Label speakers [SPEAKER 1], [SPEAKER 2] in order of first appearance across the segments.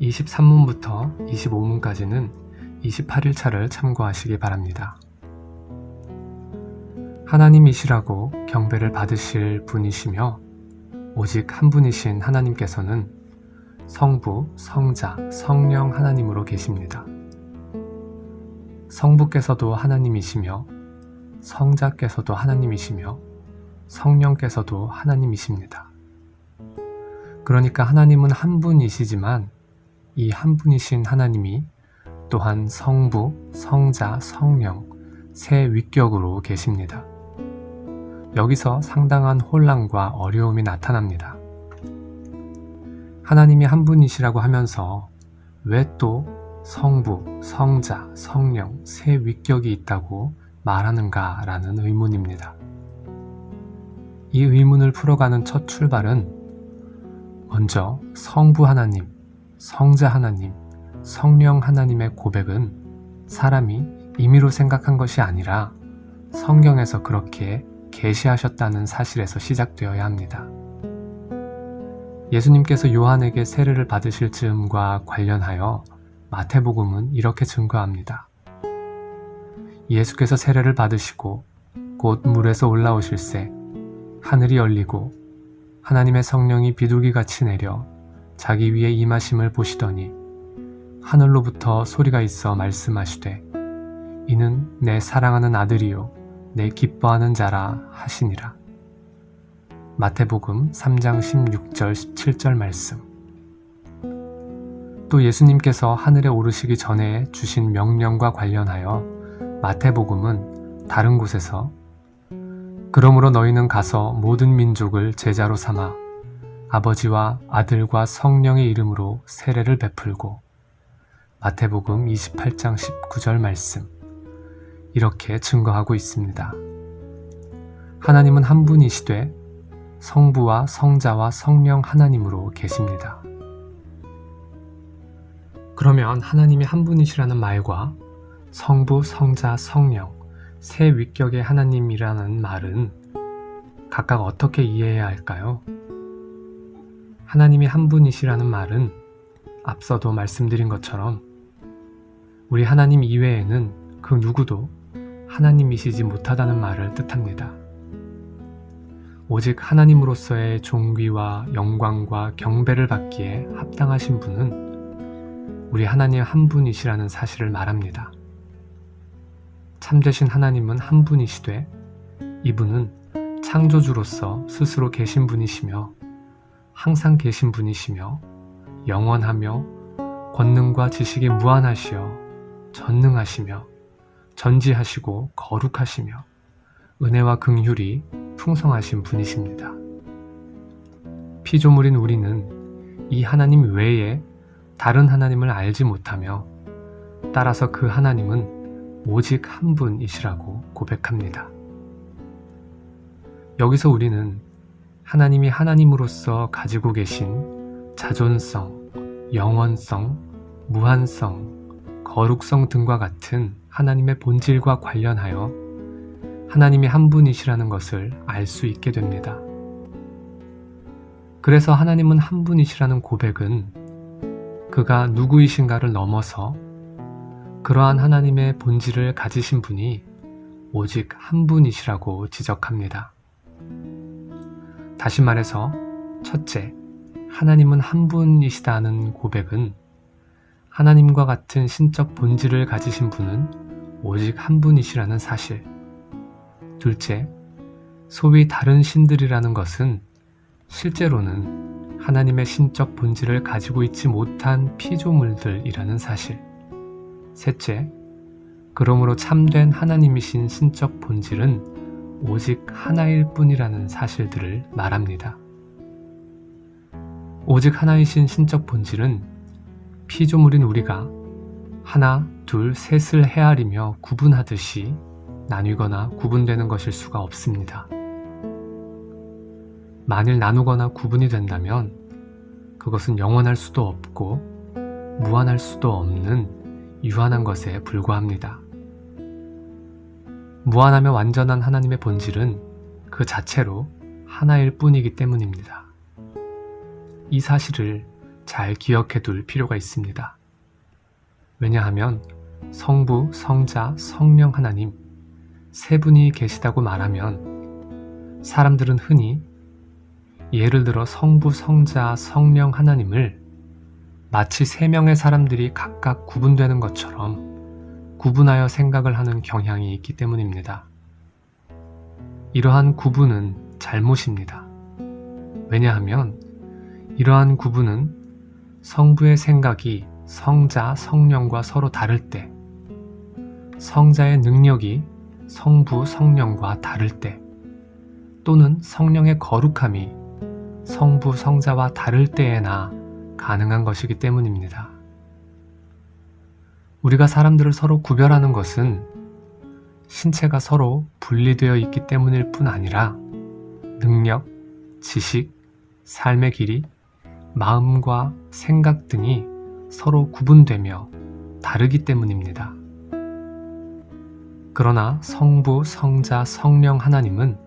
[SPEAKER 1] 23문부터 25문까지는 28일차를 참고하시기 바랍니다. 하나님이시라고 경배를 받으실 분이시며 오직 한 분이신 하나님께서는 성부, 성자, 성령 하나님으로 계십니다. 성부께서도 하나님이시며 성자께서도 하나님이시며 성령께서도 하나님이십니다. 그러니까 하나님은 한 분이시지만 이 한 분이신 하나님이 또한 성부, 성자, 성령 세 위격으로 계십니다. 여기서 상당한 혼란과 어려움이 나타납니다. 하나님이 한 분이시라고 하면서 왜 또 성부, 성자, 성령 세 위격이 있다고 말하는가라는 의문입니다. 이 의문을 풀어가는 첫 출발은 먼저 성부 하나님, 성자 하나님, 성령 하나님의 고백은 사람이 임의로 생각한 것이 아니라 성경에서 그렇게 계시하셨다는 사실에서 시작되어야 합니다. 예수님께서 요한에게 세례를 받으실 즈음과 관련하여 마태복음은 이렇게 증거합니다. 예수께서 세례를 받으시고 곧 물에서 올라오실새 하늘이 열리고 하나님의 성령이 비둘기같이 내려 자기 위에 임하심을 보시더니 하늘로부터 소리가 있어 말씀하시되 이는 내 사랑하는 아들이요 내 기뻐하는 자라 하시니라. 마태복음 3장 16절 17절 말씀. 또 예수님께서 하늘에 오르시기 전에 주신 명령과 관련하여 마태복음은 다른 곳에서 그러므로 너희는 가서 모든 민족을 제자로 삼아 아버지와 아들과 성령의 이름으로 세례를 베풀고 마태복음 28장 19절 말씀 이렇게 증거하고 있습니다. 하나님은 한 분이시되 성부와 성자와 성령 하나님으로 계십니다. 그러면 하나님이 한 분이시라는 말과 성부, 성자, 성령, 세 위격의 하나님이라는 말은 각각 어떻게 이해해야 할까요? 하나님이 한 분이시라는 말은 앞서도 말씀드린 것처럼 우리 하나님 이외에는 그 누구도 하나님이시지 못하다는 말을 뜻합니다. 오직 하나님으로서의 존귀와 영광과 경배를 받기에 합당하신 분은 우리 하나님 한 분이시라는 사실을 말합니다. 참되신 하나님은 한 분이시되 이분은 창조주로서 스스로 계신 분이시며 항상 계신 분이시며 영원하며 권능과 지식이 무한하시어 전능하시며 전지하시고 거룩하시며 은혜와 긍휼이 풍성하신 분이십니다. 피조물인 우리는 이 하나님 외에 다른 하나님을 알지 못하며 따라서 그 하나님은 오직 한 분이시라고 고백합니다. 여기서 우리는 하나님이 하나님으로서 가지고 계신 자존성, 영원성, 무한성, 거룩성 등과 같은 하나님의 본질과 관련하여 하나님이 한 분이시라는 것을 알 수 있게 됩니다. 그래서 하나님은 한 분이시라는 고백은 그가 누구이신가를 넘어서 그러한 하나님의 본질을 가지신 분이 오직 한 분이시라고 지적합니다. 다시 말해서 첫째, 하나님은 한 분이시다는 고백은 하나님과 같은 신적 본질을 가지신 분은 오직 한 분이시라는 사실. 둘째, 소위 다른 신들이라는 것은 실제로는 하나님의 신적 본질을 가지고 있지 못한 피조물들이라는 사실. 셋째, 그러므로 참된 하나님이신 신적 본질은 오직 하나일 뿐이라는 사실들을 말합니다. 오직 하나이신 신적 본질은 피조물인 우리가 하나, 둘, 셋을 헤아리며 구분하듯이 나뉘거나 구분되는 것일 수가 없습니다. 만일 나누거나 구분이 된다면 그것은 영원할 수도 없고 무한할 수도 없는 유한한 것에 불과합니다. 무한하며 완전한 하나님의 본질은 그 자체로 하나일 뿐이기 때문입니다. 이 사실을 잘 기억해 둘 필요가 있습니다. 왜냐하면 성부, 성자, 성령 하나님 세 분이 계시다고 말하면 사람들은 흔히 예를 들어 성부, 성자, 성령 하나님을 마치 세 명의 사람들이 각각 구분되는 것처럼 구분하여 생각을 하는 경향이 있기 때문입니다. 이러한 구분은 잘못입니다. 왜냐하면 이러한 구분은 성부의 생각이 성자, 성령과 서로 다를 때, 성자의 능력이 성부, 성령과 다를 때, 또는 성령의 거룩함이 성부, 성자와 다를 때에나 가능한 것이기 때문입니다. 우리가 사람들을 서로 구별하는 것은 신체가 서로 분리되어 있기 때문일 뿐 아니라 능력, 지식, 삶의 길이, 마음과 생각 등이 서로 구분되며 다르기 때문입니다. 그러나 성부, 성자, 성령 하나님은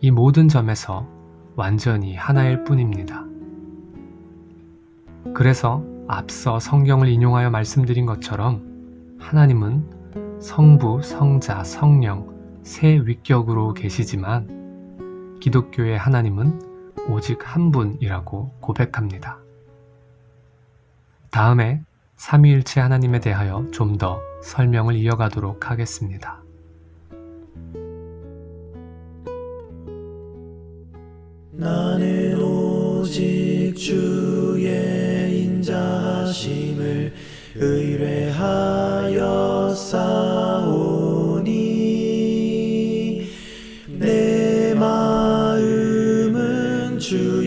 [SPEAKER 1] 이 모든 점에서 완전히 하나일 뿐입니다. 그래서 앞서 성경을 인용하여 말씀드린 것처럼 하나님은 성부, 성자, 성령 세 위격으로 계시지만 기독교의 하나님은 오직 한 분이라고 고백합니다. 다음에 삼위일체 하나님에 대하여 좀 더 설명을 이어가도록 하겠습니다.
[SPEAKER 2] 나는 오직 주 true.